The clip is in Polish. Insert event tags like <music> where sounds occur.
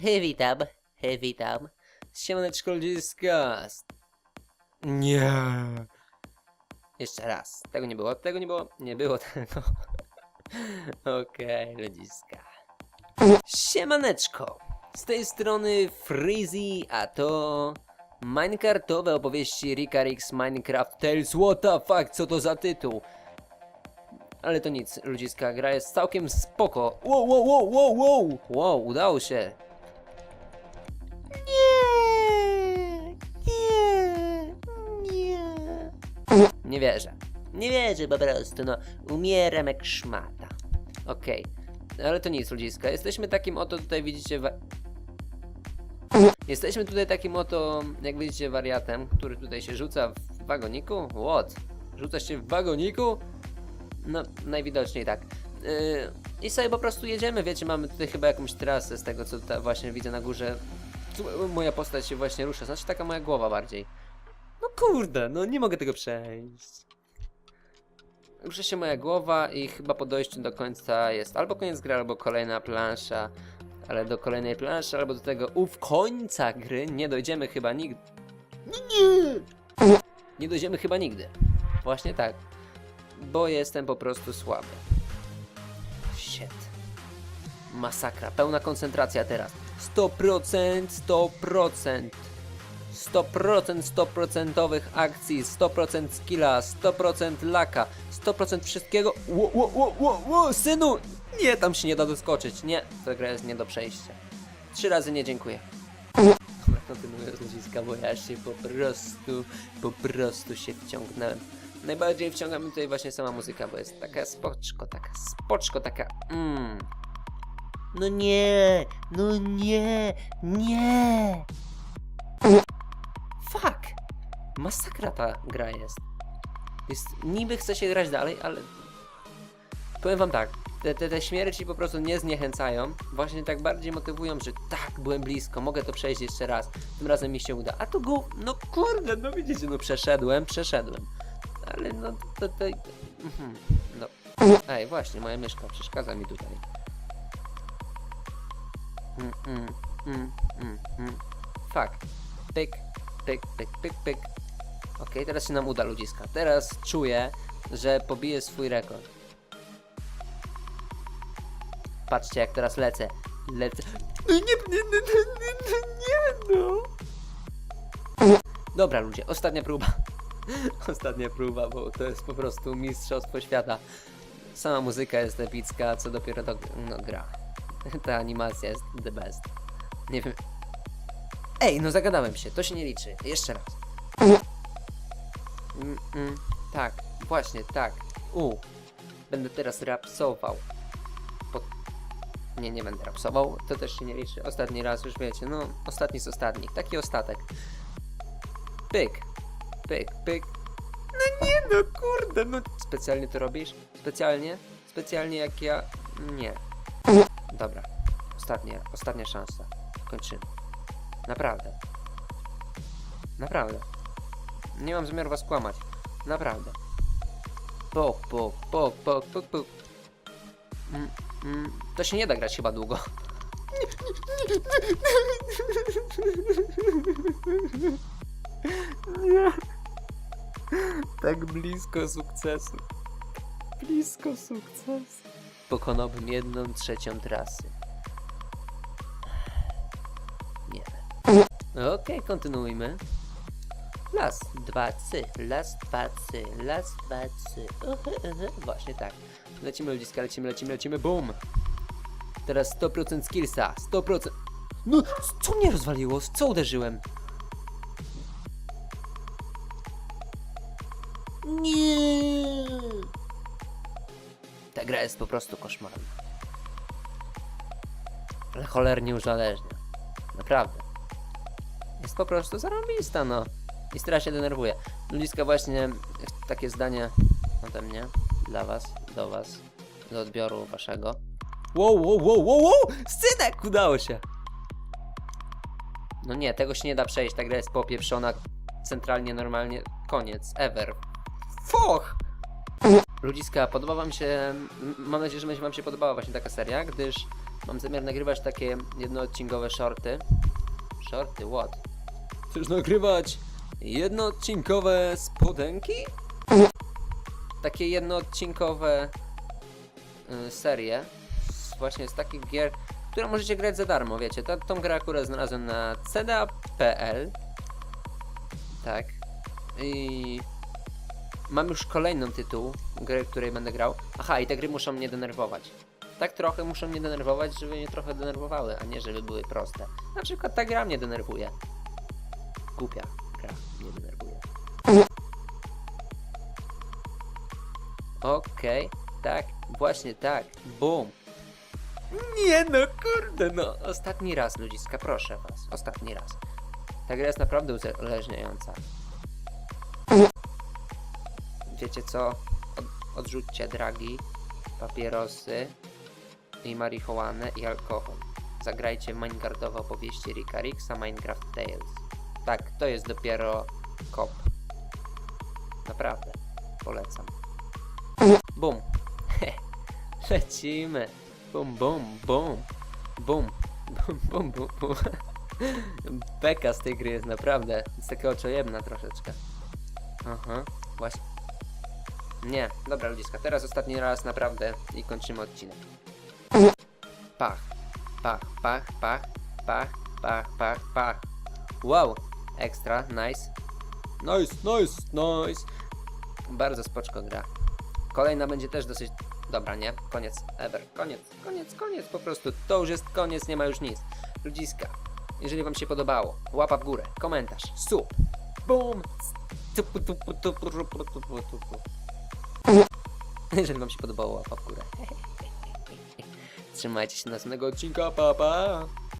Witam, witam. Siemaneczko ludziska. Nie. Jeszcze raz. Tego nie było, tego nie było, nie było tego. <laughs> Okej, ludziska. Siemaneczko. Z tej strony Freezy, a to Minecraftowe opowieści Rika Rix Minecraft Tales. What the fuck, co to za tytuł? Ale to nic, ludziska, gra jest całkiem spoko. Wow, wow, wow, wow, wow! Wow, udało się. Nie wierzę. Nie wierzę po prostu, no. Umieram jak szmata. Okej. Ale to nic, ludziska. Jesteśmy takim oto, tutaj widzicie... Jesteśmy tutaj takim oto, jak widzicie, wariatem, który tutaj się rzuca w wagoniku. What? Rzuca się w wagoniku? No, najwidoczniej tak. Yy, I sobie po prostu jedziemy, wiecie, mamy tutaj chyba jakąś trasę z tego, co właśnie widzę na górze. Moja postać się właśnie rusza, znaczy taka moja głowa bardziej. No kurde, no nie mogę tego przejść. Rusza się moja głowa i chyba po dojściu do końca jest albo koniec gry, albo kolejna plansza. Ale do kolejnej planszy, albo do tego ów końca gry nie dojdziemy chyba nigdy. Nie! Nie dojdziemy chyba nigdy. Właśnie tak. Bo jestem po prostu słaby. Shit. Masakra. Pełna koncentracja teraz. 100%, 100%. 100% 100% akcji, 100% skilla, 100% laka, 100% wszystkiego. Ło, ło, ło, ło, ło, synu! Nie, tam się nie da doskoczyć. Nie, ta gra jest nie do przejścia. Trzy razy nie dziękuję. Dobra, kontynuując ludziska, bo ja się po prostu, po prostu się wciągnąłem. Najbardziej wciąga mnie tutaj właśnie sama muzyka, bo jest taka spoczko, taka spoczko, taka mm. No nie, no nie, nie. Masakra ta gra jest. Jest, niby chce się grać dalej, ale... Powiem wam tak, te, te, te śmierci po prostu nie zniechęcają, właśnie tak bardziej motywują, że tak, byłem blisko, mogę to przejść jeszcze raz, tym razem mi się uda. A tu go, no kurde, no widzicie, no przeszedłem, przeszedłem. Ale no to, to, mhm, no. Ej, właśnie, moja myszka przeszkadza mi tutaj. Mm, mm, mm, mm, mm. Fuck. Pyk, pyk, pyk, pyk, pyk. Okej, teraz się nam uda ludziska. Teraz czuję, że pobiję swój rekord. Patrzcie jak teraz lecę. Lecę. No nie, nie, nie, nie, nie, nie, no. Dobra ludzie, ostatnia próba. <laughs> Ostatnia próba, bo to jest po prostu mistrzostwo świata. Sama muzyka jest epicka, co dopiero to no, gra. <laughs> Ta animacja jest the best. Nie wiem. Ej, no zagadałem się, to się nie liczy. Jeszcze raz. Mm, mm, tak, właśnie, tak. U. Będę teraz rapsował. Po... Nie, nie będę rapsował, to też się nie liczy. Ostatni raz, już wiecie, no, ostatni z ostatnich. Taki ostatek. Pyk, pyk, pyk. No nie, no kurde, no. Specjalnie to robisz? Specjalnie? Specjalnie jak ja? Nie. Dobra. Ostatnia, ostatnia szansa. Kończymy. Naprawdę. Naprawdę. Nie mam zamiaru was kłamać. Naprawdę. Pok, pok, pok, pok, pok, pok. Mm, mm, to się nie da grać chyba długo. Nie. Tak blisko sukcesu. Blisko sukcesu. Pokonałbym jedną trzecią trasy. Nie. Okej, kontynuujmy. Las, dwa, cy, las, dwa, cy, las, dwa, cy. Właśnie tak. Lecimy ludziska, lecimy, lecimy, lecimy, boom! Teraz 100% skillsa, 100%... No, co mnie rozwaliło? Co uderzyłem? Nie. Ta gra jest po prostu koszmarna. Ale cholernie uzależnia. Naprawdę. Jest po prostu zarobista, no. I strasznie się denerwuje. Ludziska właśnie takie zdanie ode mnie, dla was, do was, do odbioru waszego. Wow, wow, wow, wow, wow! Synek! Udało się! No nie, tego się nie da przejść, ta gra jest popieprzona centralnie, normalnie, koniec, ever. Foch! Ludziska, podoba wam się, mam nadzieję, że będzie wam się podobała właśnie taka seria, gdyż Mam zamiar nagrywać takie jednoodcinkowe shorty. Shorty, what? Chcesz nagrywać jednoodcinkowe spodenki? Takie jednoodcinkowe y, serie. Właśnie z takich gier, które możecie grać za darmo, wiecie. Ta, tą grę akurat znalazłem na cda.pl. Tak. I mam już kolejną tytuł gry, której będę grał. Aha, i te gry muszą mnie denerwować. Tak trochę muszą mnie denerwować, żeby mnie trochę denerwowały, a nie żeby były proste. Na przykład ta gra mnie denerwuje. Głupia gra mnie denerwuje. Okej, tak, właśnie tak. Boom. Nie no, kurde no. Ostatni raz, ludziska, proszę was. Ostatni raz. Ta gra jest naprawdę uzależniająca. Wiecie co? Od, odrzućcie dragi, papierosy i marihuanę i alkohol. Zagrajcie w Minecartowe opowieści Ricka Ricksa Minecraft Tales. Tak, to jest dopiero kop. Naprawdę. Polecam. Bum. <laughs> Lecimy. Bum, bum, bum. Bum. Bum, bum, bum, bum. <laughs> Beka z tej gry jest naprawdę. Jest taka oczojebna troszeczkę. Aha, właśnie. Nie, dobra ludziska, teraz ostatni raz naprawdę i kończymy odcinek. Pach, pach, pach, pach, pach, pach, pach, pach. Wow, ekstra, nice. Nice, nice, nice. Bardzo spoczko gra. Kolejna będzie też dosyć... Dobra, nie? Koniec, ever. Koniec, koniec, koniec, po prostu. To już jest koniec, nie ma już nic. Ludziska, jeżeli wam się podobało, łapa w górę, komentarz, sub, boom, tupu, tupu, tupu, tupu, tupu, tupu. <laughs> Jeżeli wam się podobało, łapa w górę. <laughs> Trzymajcie się następnego odcinka, pa pa!